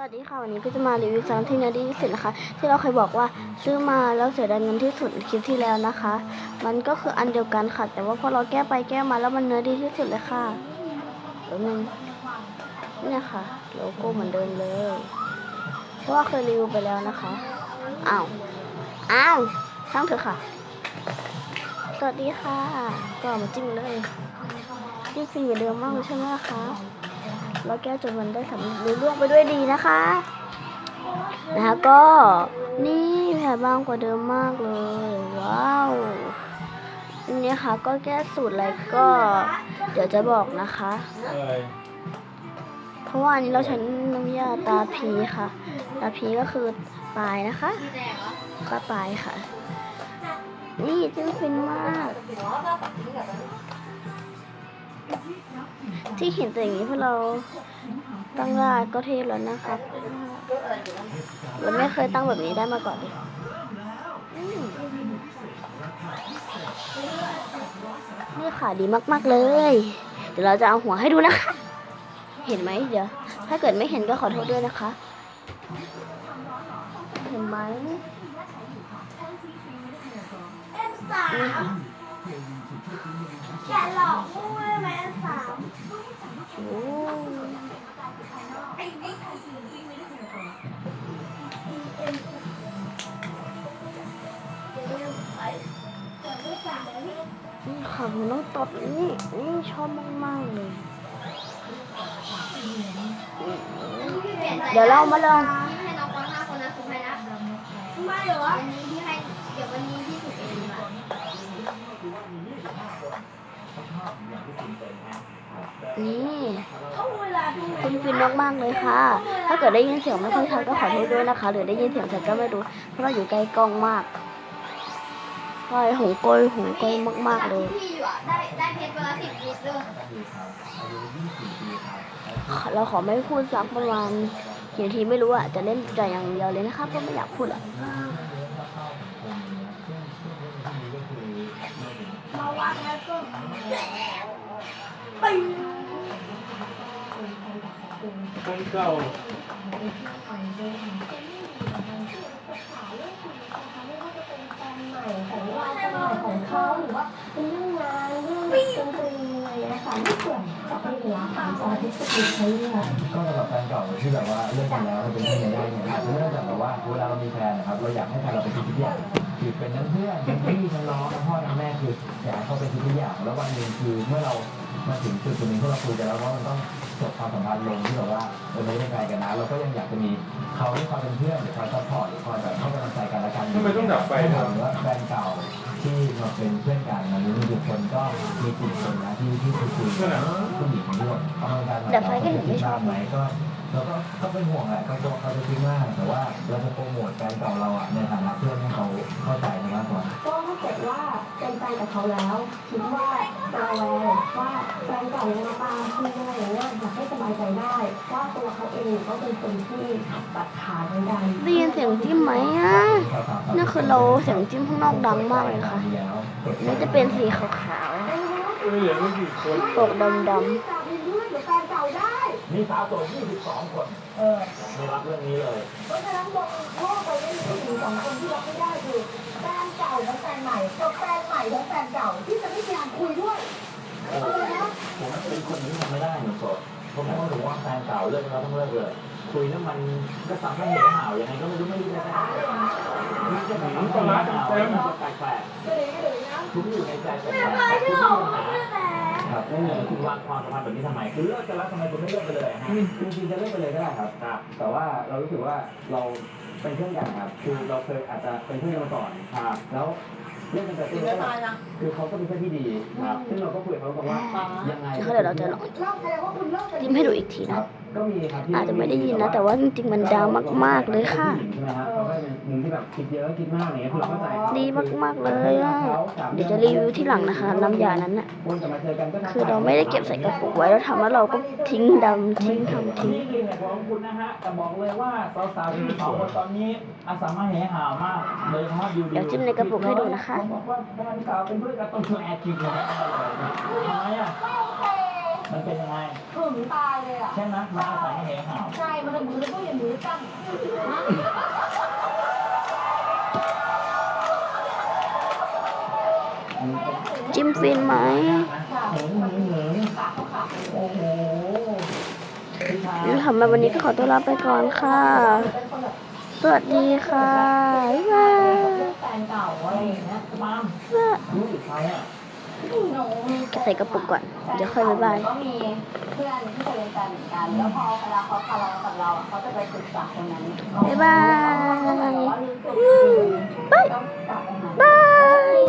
สวัสดีค่ะวันนี้ก็จะมารีวิวซองที่เนื้อดีที่สุดนะคะ ที่เราเคยบอกว่าซื้อมาแล้วเสียดายเงินที่สุดคลิปที่แล้วนะคะ มันก็คืออันเดียวกันค่ะ แต่ว่าพอเราแก้ไปแก้มาแล้วมันเนื้อดีที่สุดเลยค่ะแล้วนึงเนี่ยค่ะโลโก้เหมือนเดิมเลยเพราะว่าเคยรีวิวไปแล้วนะคะอ้าวอ้าวช่างเถอะค่ะ สวัสดีค่ะก็มาจิ้มเลยจิ้มฟรีเหมือนเดิมมากเลยใช่ไหมล่ะคะ แล้วแก้จนมันได้สำเร็จลุล่วงไปด้วยดีนะคะ นะคะก็นี่แผ่บางกว่าเดิมมากเลย ว้าวอันนี้ค่ะก็แก้สูตรอะไรก็ เดี๋ยวจะบอกนะคะ เพราะว่าอันนี้เราใช้น้ำยาตาพีค่ะ ตาพีก็คือปลายนะคะ ก็ปลายค่ะ นี่จิ้มฟินมาก ที่เห็นแต่อย่างนี้เพราะเราตั้งได้ก็เทพแล้วนะครับเราไม่เคยตั้งแบบนี้ได้มาก่อนเลยนี่ค่ะดีมาก ๆ เลย เดี๋ยวเราจะเอาหัวให้ดูนะคะ เห็นไหมเดี๋ยว ถ้าเกิดไม่เห็นก็ขอโทษด้วยนะคะ เห็นไหมนี่ค่ะแกะหลอกงูได้ไหมอันสาม โอ้นี่ค่ะผมต้องตดนี่นี่ชอบมากๆเลย เดี๋ยวเรามาลองให้น้องคนห้าคนนะสุดท้ายนะทำไมเหรอวันนี้พี่ให้เดี๋ยววันนี้พี่สุเองดีกว่า นี่เขาเวลาดูคุณฟินมากๆเลยค่ะ ถ้าเกิดได้ยินเสียงไม่ค่อยชัดก็ขอโทษด้วยนะคะ หรือได้ยินเสียงชัดก็ไม่รู้ เพราะเราอยู่ใกล้กล้องมากใช่หงโกยหงโกยมากๆเลยพี่อยู่อะได้ได้เพชรวันละสิบลิตรเลยเราขอไม่พูดสักประมาณกี่นาทีไม่รู้อะจะเล่นแต่อย่างเดียวเลยนะคะเพราะไม่อยากพูดอะมาวางแล้วก็ปิ้ง คนเก่าของเขาหรือว่าเป็นเรื่องงานเรื่องดนตรี อะไรนะคะไม่เกี่ยวกับเวลาการสอนที่สุดใช้เวลาก็สำหรับแฟนเก่าที่แบบว่าเลิกกันแล้วมันเป็นที่ไหนได้เนี่ยอาจจะเริ่มจากแบบว่าเวลาเรามีแฟนนะครับเราอยากให้แฟนเราเป็นทุกอย่างคือเป็นทั้งเพื่อนเป็นพี่ทั้งน้องทั้งพ่อทั้งแม่คืออยากให้เขาเป็นทุกอย่างแล้ววันหนึ่งคือเมื่อเรามาถึงจุดจุดนึงที่เราคุยกันแล้วว่ามันต้องจบความสัมพันธ์ลงที่แบบว่าเราไม่ได้เป็นแฟนกันนะเราก็ยังอยากจะมีเขาที่คอยเป็นเพื่อนหรือคอยซัพพอร์ตหรือคอยแบบให้กำลังใจกันและกันทำไมต้องดับไฟคถารับมว่าแฟนเก่า ที่มาเป็นเพื่อนกันมันมีทุกคนก็มีกลุ่มคนนะที่ที่คุยคุยกันผู้หญิงด้วยเอามาการดับไฟก็ถึงไม่ชอบไหมก็เราก็ก็เป็นห่วงแหละก็ตัวเขาจะทิ้งมากแต่ว่าเราจะโปรโมทแฟนเก่าเราอะในฐานะเพื่อนให้เขา ว่าเป็นแฟนกับเขาแล้วคิดว่าระแวงว่าแฟนเก่ายังมาตามคุยอะไรอย่างเงี้ยอยากให้สบายใจได้ ว่าตัวเขาเองก็เป็นคนที่ตัดขาดในการได้ยินเสียงจิ้มไหมอะนี่คือเราเสียงจิ้มข้างนอกดังมากเลยค่ะนี่จะเป็นสีขาวไม่เหลือไม่กี่คนๆปกดำจั บเป็นเพื่อนกับแฟนเก่าได้มีสาวโสด22 คนเออไม่รับเรื่องนี้เลย เพราะฉะนั้นลงโลกไปได้มีผู้หญิงสองคนที่รับไม่ได้คือแฟนเก่าและแฟนใหม่กับแฟนใหม่และแฟนเก่าที่จะไม่มีการคุยด้วยโอ้โหผมเป็นคนที่ทำไม่ได้หนูโสดผมก็รู้ว่าแฟนเก่าเลิกแล้วต้องเลิกเลยคุยแล้วมันก็สับไม่เหนห่าวยังไงก็ไม่รู้ไม่รู้จะมันจะแบบน้ำตาลเต็มแปลกๆทุกอยู่ในใจแปลกๆทุกอยู่หา ครับไม่เลยคุณวางความสัมพันธ์แบบนี้ทำไมคือเลิกกันแล้วทำไมคุณไม่เลิกไปเลยฮะจริงๆจะเลิกไปเลยก็ได้ครับครับ แต่ว่าเรารู้สึกว่าเราเป็นเพื่อนกันครับ คือเราเคยอาจจะเป็นเพื่อนกันมาก่อนครับแล้วเรื่องกันแต่ต้นก็คือเขาก็เป็นเพื่อนที่ดีครับซึ่งเราก็คุยกับเขาบอกว่ายังไงๆนะคะเดี๋ยวเราจะลองเล่าแสดงว่าคุณเลิกกันจิ้มให้ดูอีกทีครันะบก็มีครับที่อาจจะไม่ได้ยินนะ แต่ว่าจริงๆมันดังมาก ๆเลยค่ะใช่ไหมฮะเขาก็เป็นหนึ่งที่แบบคิดเยอะคิดมากอะไรเงี้ยคือเราเข้าใจดีมากๆเลยอะเดี๋ยวจะรีวิวที่หลังนะคะน้ำยานั้นอะวนกลับมาเจอกันก็คือเราไม่ได้เก็บใส่กระปุกไว้แล้วทำแล้วเราก็ทิ้งดำทิ้งทำทิ้งนี่คือเหตุผลของคุณนะฮะแต่บอกเลยว่าสาวๆที่สองคนตอนนี้อาสามาเหหามากโดยเฉพาะยูเดี๋ยวจิ้มในกระปุกให้ดูนะคะผมบอกว่าแฟนเก่าเป็นเพื่อนกับต้นแอร์จิกเลยทำไมอะมันเป็นยังไงถึงตายเลย อะใช่ไหมมาอาศัยเหหาใช่ มันจะมือแล้วก็อย่างนี้ตั้งจิ้มฟินไหมเหนิงเหนิงเหนิงโอ้โหพี่ชายงั้นทำมาวันนี้ก็ขอตัวลาไปก่อนค่ะ สวัสดีค่ะ บ๊ายบาย แฟนเก่าอะไรอย่างเงี้ยมามรู้สึกใครอะหนูมีใส่กระปุกก่อน เดี๋ยวค่อยบ๊ายบายก็มีเพื่อนที่เคยเป็นแฟนเหมือนกัน แล้วพอเวลาเขาทะเลาะกับเราอะเขาจะไปปรึกษาคนนั้นบ๊ายบายว่ารู้สึกดีต้องกลับไปหาบาย